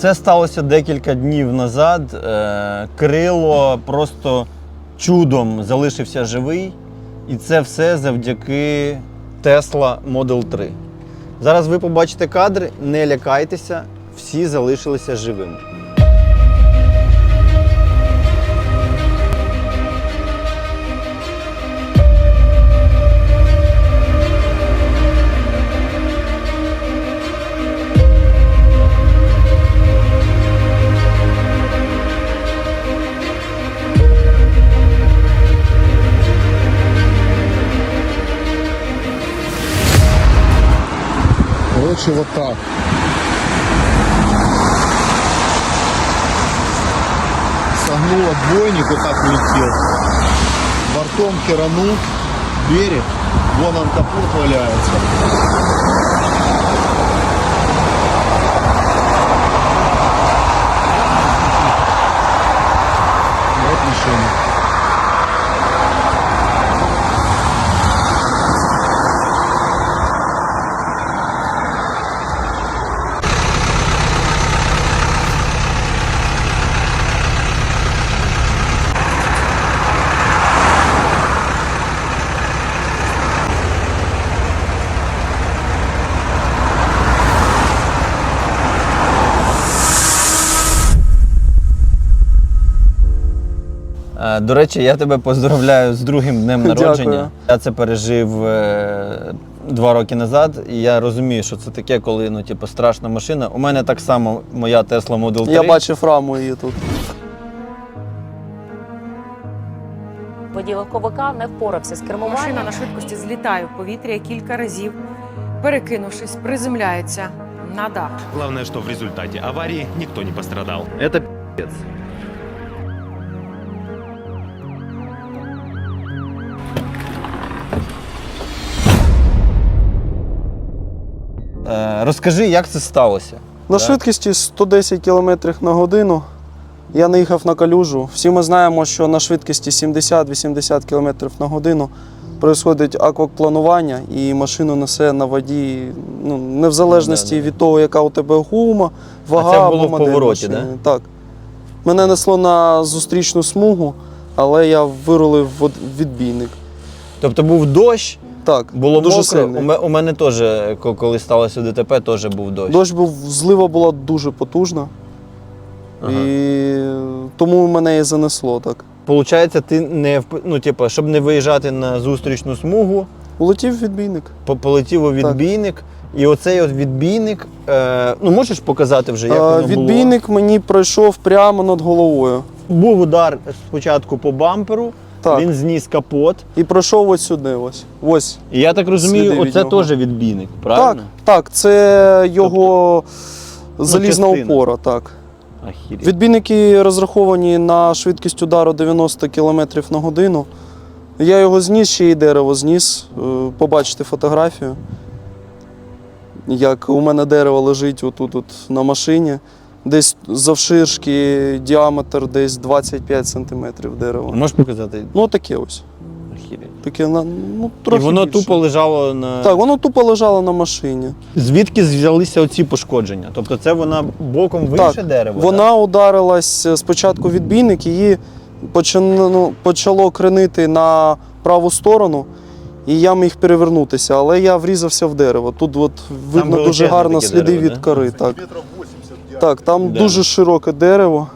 Це сталося декілька днів назад. Крило просто чудом залишився живий. І це все завдяки Tesla Model 3. Зараз ви побачите кадри, не лякайтеся, всі залишилися живими. Вот так. Согнул отбойник, вот так улетел. Бортом керанул берег. Вон он капот валяется. До речі, я тебе поздравляю з другим днем Дякую. народження. Я це пережив е, два роки назад, і я розумію, що це таке, коли ну, типу, страшна машина. У мене так само моя Tesla Model 3. Я бачив раму її тут. Водій легковика не впорався з Машина кермуванням. на швидкості злітає в повітря кілька разів, перекинувшись, приземляється на дах. Главное, что в результате аварии никто не пострадал. Это пи***ц. Розкажи, як це сталося? На Да. швидкості 110 км на годину я не їхав на калюжу. Всі ми знаємо, що на швидкості 70-80 км на годину происходить аквапланування і машину несе на воді, ну, не в залежності Да, да. від того, яка у тебе гума, вага це було або в повороті, машини. Так. Мене несло на зустрічну смугу, але я вирулив в відбійник. Тобто був дощ, Так, було дуже мокро. У, ме- у мене теж, е, ко- коли сталося ДТП, теж був дощ. Дощ був, злива була дуже потужна. Ага. І тому мене і занесло так. Получається, ти не вп- ну, типу, щоб не виїжджати на зустрічну смугу, Улетів відбійник. по- полетів у відбійник. І оцей от відбійник, е, ну можеш показати вже, як А, воно було? відбійник мені пройшов прямо над головою. Був удар спочатку по бамперу, Так. він зніс капот. І пройшов ось сюди. Ось. Ось. І я так розумію, оце теж відбійник, правильно? Так, так, це його залізна Ну, опора. Так. Ахірі. Відбійники розраховані на швидкість удару 90 км на годину. Я його зніс, ще й дерево зніс. Е, Побачите фотографію. Як у мене дерево лежить отут от на машині. Десь завширшки діаметр десь 25 см дерева. Можеш показати? Ну, таке ось. Ахірі. Таке, на- ну, І воно більше. тупо лежало на. Так, воно тупо лежало на машині. Звідки взялися оці пошкодження? Тобто це вона боком вище Так, дерево? Вона ударилась е, спочатку відбійник, її ну, почало кренити на праву сторону, і я міг перевернутися, але я врізався в дерево. Тут от видно дуже гарно сліди дерево, від кори. Так, Метров 80 диаметр. Так там Да. дуже широке дерево.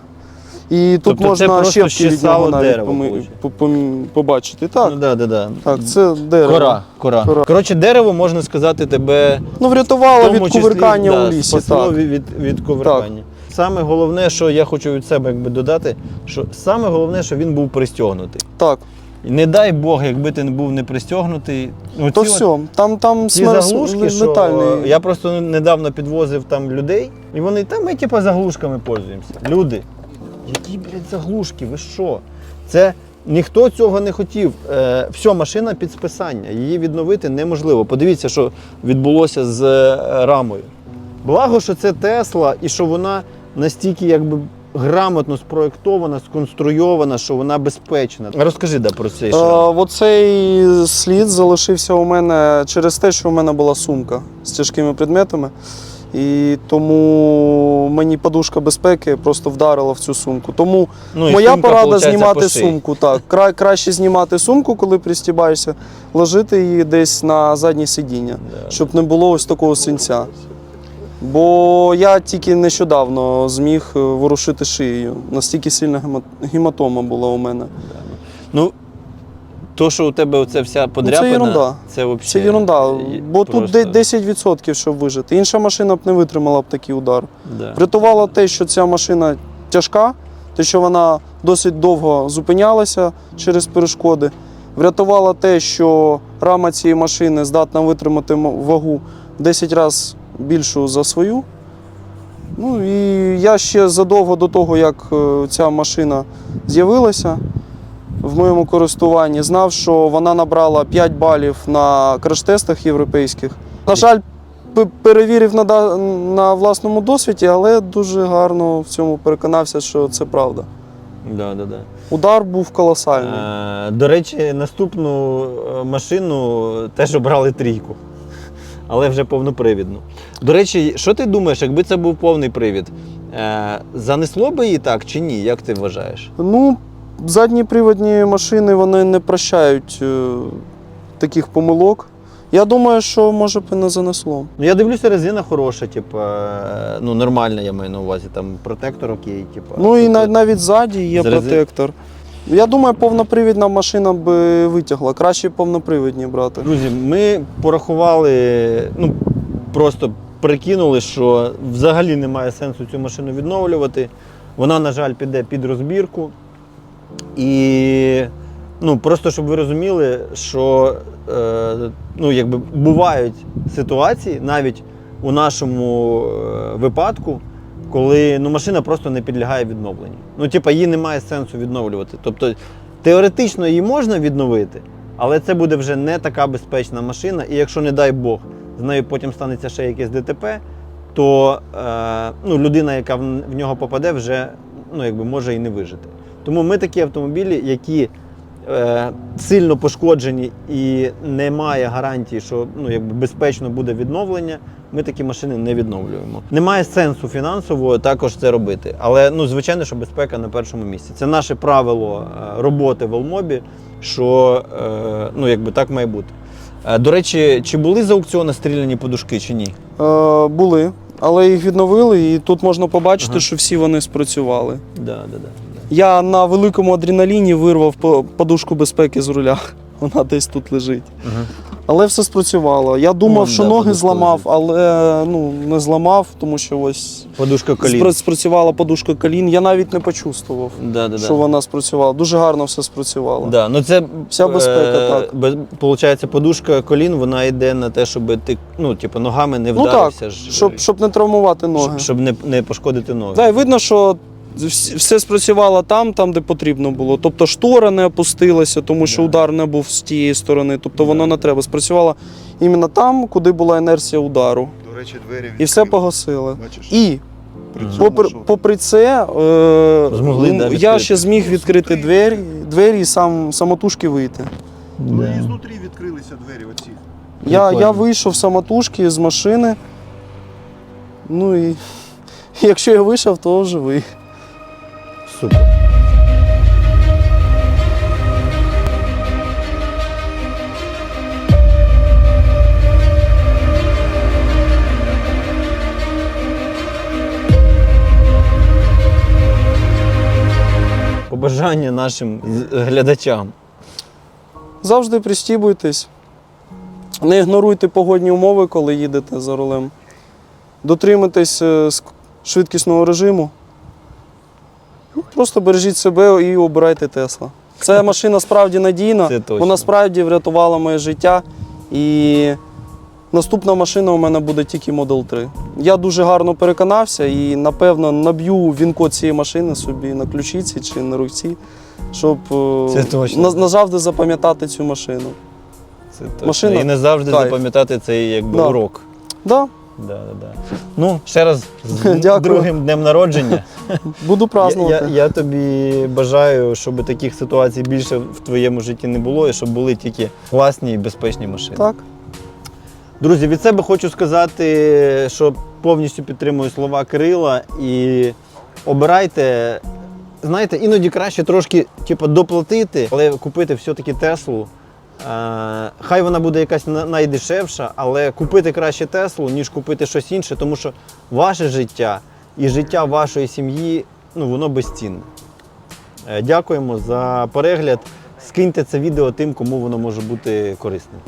І тут Тобто це можна просто щепки від щесало нього навіть дерево, поми- виходить? по- пом- побачити. Так, Ну, да, да, да. так, це дерево. Кора, кора. Кора. Коротше, дерево, можна сказати, тебе Ну, врятувало від кувиркання да, у лісі. спасло Так. від, від, від кувиркання. Саме головне, що я хочу від себе якби додати, що саме головне, що він був пристягнутий. так, не дай Бог, якби ти не був не пристягнутий. Ну, то ці от- все. Там, там Ці смер- заглушки, що летальний. я просто недавно підвозив там людей, і вони там ми типу заглушками пользуємося. Люди, які, блядь, заглушки, ви що? Це ніхто цього не хотів. Е, все, машина під списання. Її відновити неможливо. Подивіться, що відбулося з е, рамою. Благо, що це Тесла, і що вона настільки якби. Грамотно спроєктована, сконструйована, що вона безпечна. Розкажи да, про цей Е. Оцей слід залишився у мене через те, що у мене була сумка з тяжкими предметами. І тому мені подушка безпеки просто вдарила в цю сумку. Тому Ну, моя сумка, порада знімати по сумку. Так, Кра- краще знімати сумку, коли пристібаєшся, ложити її десь на заднє сидіння, Да. щоб не було ось такого синця. Бо я тільки нещодавно зміг е, ворушити шиєю. Настільки сильна гематома була у мене. Ну, то, що у тебе оця вся подряпина, ерунда. це взагалі. Це ерунда. Бо тут 10%, щоб вижити. Інша машина б не витримала б такий удар. Да. Врятувало те, що ця машина тяжка, те, що вона досить довго зупинялася через перешкоди. Врятувало те, що рама цієї машини здатна витримати вагу 10 разів більшу за свою. Ну і я ще задовго до того, як е, ця машина з'явилася в моєму користуванні, знав, що вона набрала 5 балів на краш-тестах європейських. На жаль, перевірив на, на власному досвіді, але дуже гарно в цьому переконався, що це правда. Да, да, да. Удар був колосальний. Е, До речі, наступну е, машину теж обрали трійку, але вже повнопривідну. До речі, що ти думаєш, якби це був повний привід? е, Занесло би її так чи ні? Як ти вважаєш? Ну, задні приводні машини вони не прощають е, таких помилок. Я думаю, що може б і не занесло. Ну, я дивлюся, резина хороша, типу, е, ну нормальна, я маю на увазі, там протектор окей, типу. Ну і тобто- на- навіть ззаді є з протектор. Я думаю, повнопривідна машина би витягла. Краще повнопривідні брати. Друзі, ми порахували, ну просто прикинули, що взагалі немає сенсу цю машину відновлювати. Вона, на жаль, піде під розбірку. І ну, просто щоб ви розуміли, що е, ну, якби бувають ситуації навіть у нашому е, випадку, коли ну, машина просто не підлягає відновленню. Ну, типа, її немає сенсу відновлювати. Тобто теоретично її можна відновити, але це буде вже не така безпечна машина. І якщо, не дай Бог, з нею потім станеться ще якесь ДТП, то е, ну, людина, яка в, нього попаде, вже ну, якби, може і не вижити. Тому ми такі автомобілі, які е, сильно пошкоджені і немає гарантії, що ну, якби, безпечно буде відновлення, ми такі машини не відновлюємо. Немає сенсу фінансово також це робити. Але ну, звичайно, що безпека на першому місці. Це наше правило е, роботи в Алмобі, що е, ну, якби, так має бути. Е, До речі, чи були з аукціону стріляні подушки чи ні? Е, були, але їх відновили, і тут можна побачити, Ага. що всі вони спрацювали. Да, да, да. Я на великому адреналіні вирвав по- подушку безпеки з руля. Вона десь тут лежить. Ага. Але все спрацювало. Я думав, Ну, що да, ноги подушка зламав, лежить. але ну, не зламав, тому що ось Подушка колін. спра- спрацювала подушка колін. Я навіть не почувствував, Да, да, що да. вона спрацювала. Дуже гарно все спрацювало. Да, ну це Вся безпека, так. Без, получається, подушка колін вона йде на те, щоб ти ну, типу, ногами не Ну так, вдарився. ж, щоб, щоб не травмувати ноги. щоб, щоб не, не пошкодити ноги. Да, і видно, що все спрацювало там, там, де потрібно було. Тобто штора не опустилася, тому що удар не був з тієї сторони. Тобто воно не треба. Спрацювало іменно там, куди була інерція удару. До речі, двері І все відкрили. погасили. Бачиш? І При цьому, попри, що- попри це, е, Змогли, м, да, я відкрити. ще зміг відкрити двері, двері і сам самотужки вийти. Ну і знутрі відкрилися двері оці. Я, Прикольно. я вийшов самотужки з машини. Ну і якщо я вийшов, то живий. Супер. Побажання нашим глядачам. Завжди пристібуйтесь. Не ігноруйте погодні умови, коли їдете за рулем. Дотримуйтесь е, швидкісного режиму. Просто бережіть себе і обирайте Тесла. Ця машина справді надійна. Це точно. Вона справді врятувала моє життя. І наступна машина у мене буде тільки Model 3. Я дуже гарно переконався і, напевно, наб'ю він-код цієї машини собі на ключиці чи на руці, щоб е, Це точно. на- назавжди запам'ятати цю машину. Це точно. Машина І не завжди кайф. запам'ятати цей якби, Да. урок. Да, Да, да, да. Ну, ще раз з Дякую. другим днем народження. буду Я, празднувати. я, я тобі бажаю, щоб таких ситуацій більше в твоєму житті не було, і щоб були тільки класні і безпечні машини. Так. Друзі, від себе хочу сказати, що повністю підтримую слова Кирила і обирайте. Знаєте, іноді краще трошки типу, доплатити, але купити все-таки Теслу. Е, хай вона буде якась найдешевша, але купити краще Теслу, ніж купити щось інше, тому що ваше життя і життя вашої сім'ї ну, воно безцінне. Е, Дякуємо за перегляд. Скиньте це відео тим, кому воно може бути корисним.